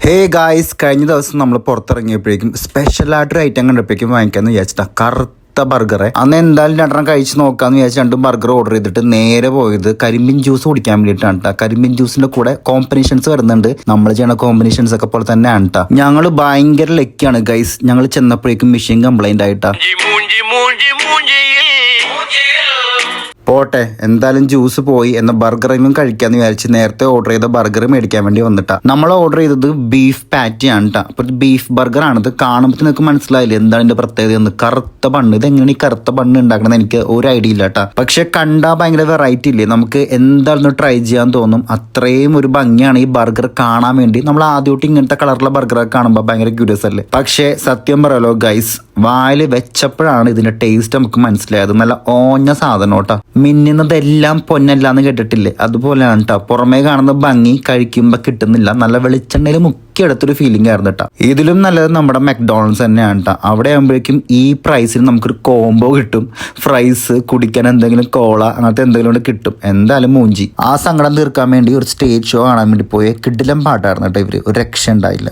Hey guys കഴിഞ്ഞ ദിവസം നമ്മൾ പുറത്തിറങ്ങിയപ്പോഴേക്കും സ്പെഷ്യലായിട്ടൊരു ഐറ്റം കണ്ടപ്പോഴേക്കും വാങ്ങിക്കാന്ന് വിചാരിച്ചിട്ടാ. കറുത്ത ബർഗർ അന്ന് എന്തായാലും രണ്ടെണ്ണം കഴിച്ച് നോക്കാന്ന് വിചാരിച്ച് രണ്ടും ബർഗർ ഓർഡർ ചെയ്തിട്ട് നേരെ പോയത് കരിമ്പിൻ ജ്യൂസ് കുടിക്കാൻ വേണ്ടിയിട്ടാണ് കേട്ടോ കരിമ്പിൻ ജ്യൂസിന്റെ കൂടെ കോമ്പിനേഷൻസ് വരുന്നുണ്ട്. നമ്മൾ ചെയ്യണ കോമ്പിനേഷൻസ് ഒക്കെ പോലെ തന്നെയാണ് കേട്ടോ ഞങ്ങൾ ഭയങ്കര ലക്കിയാണ് ഗൈസ് ഞങ്ങൾ ചെന്നപ്പോഴേക്കും മെഷീൻ കംപ്ലൈന്റ് ആയിട്ടാ പോട്ടെ എന്തായാലും ജ്യൂസ് പോയി എന്ന ബർഗറിനും കഴിക്കാന്ന് വിചാരിച്ച് നേരത്തെ ഓർഡർ ചെയ്ത ബർഗർ മേടിക്കാൻ വേണ്ടി വന്നിട്ടാ. നമ്മൾ ഓർഡർ ചെയ്തത് ബീഫ് പാറ്റി ആണ് കേട്ടോ ബീഫ് ബർഗർ ആണ് ഇത് കാണുമ്പോൾ നിങ്ങൾക്ക് മനസ്സിലായില്ല എന്താണ് ഇതിന്റെ പ്രത്യേകത എന്ന്? കറുത്ത ബണ്ണ്. ഇത് എങ്ങനെയാണ് ഈ കറുത്ത ബണ്ണ് ഉണ്ടാക്കണമെന്ന് എനിക്ക് ഒരു ഐഡിയ ഇല്ല കേട്ടോ പക്ഷെ കണ്ടാൽ ഭയങ്കര വെറൈറ്റി ഇല്ലേ? നമുക്ക് എന്താണെന്ന് ട്രൈ ചെയ്യാൻ തോന്നും. അത്രയും ഒരു ഭംഗിയാണ് ഈ ബർഗർ കാണാൻ വേണ്ടി. നമ്മൾ ആദ്യമായിട്ട് ഇങ്ങനത്തെ കളറിലുള്ള ബർഗറൊക്കെ കാണുമ്പോൾ ഭയങ്കര ക്യൂരിയസ് അല്ലേ? പക്ഷേ സത്യം പറയാലോ ഗൈസ് വായിൽ വെച്ചപ്പോഴാണ് ഇതിന്റെ ടേസ്റ്റ് നമുക്ക് മനസ്സിലായത്. നല്ല ഓഞ്ഞ സാധനം കേട്ടോ. മിന്നുന്നതെല്ലാം പൊന്നല്ലാന്ന് കേട്ടിട്ടില്ലേ? അതുപോലെയാണ് കേട്ടോ പുറമേ കാണുന്ന ഭംഗി കഴിക്കുമ്പോൾ കിട്ടുന്നില്ല. നല്ല വെളിച്ചെണ്ണയിൽ മുക്കിയെടുത്തൊരു ഫീലിംഗ് ആയിരുന്നു കേട്ടോ ഇതിലും നല്ലത് നമ്മുടെ മെക്ഡോണൾഡ്സ് തന്നെയാണ് കേട്ടോ അവിടെ ആകുമ്പോഴേക്കും ഈ പ്രൈസിൽ നമുക്കൊരു കോംബോ കിട്ടും. ഫ്രൈസ് കുടിക്കാൻ എന്തെങ്കിലും കോള അങ്ങനത്തെ എന്തെങ്കിലും കൂടെ കിട്ടും. എന്തായാലും മൂഞ്ചി. ആ സങ്കടം തീർക്കാൻ വേണ്ടി ഒരു സ്റ്റേജ് ഷോ കാണാൻ വേണ്ടി പോയ കിഡിലം പാട്ടായിരുന്നു കേട്ടോ ഇവർ. ഒരു രക്ഷ ഉണ്ടായില്ല.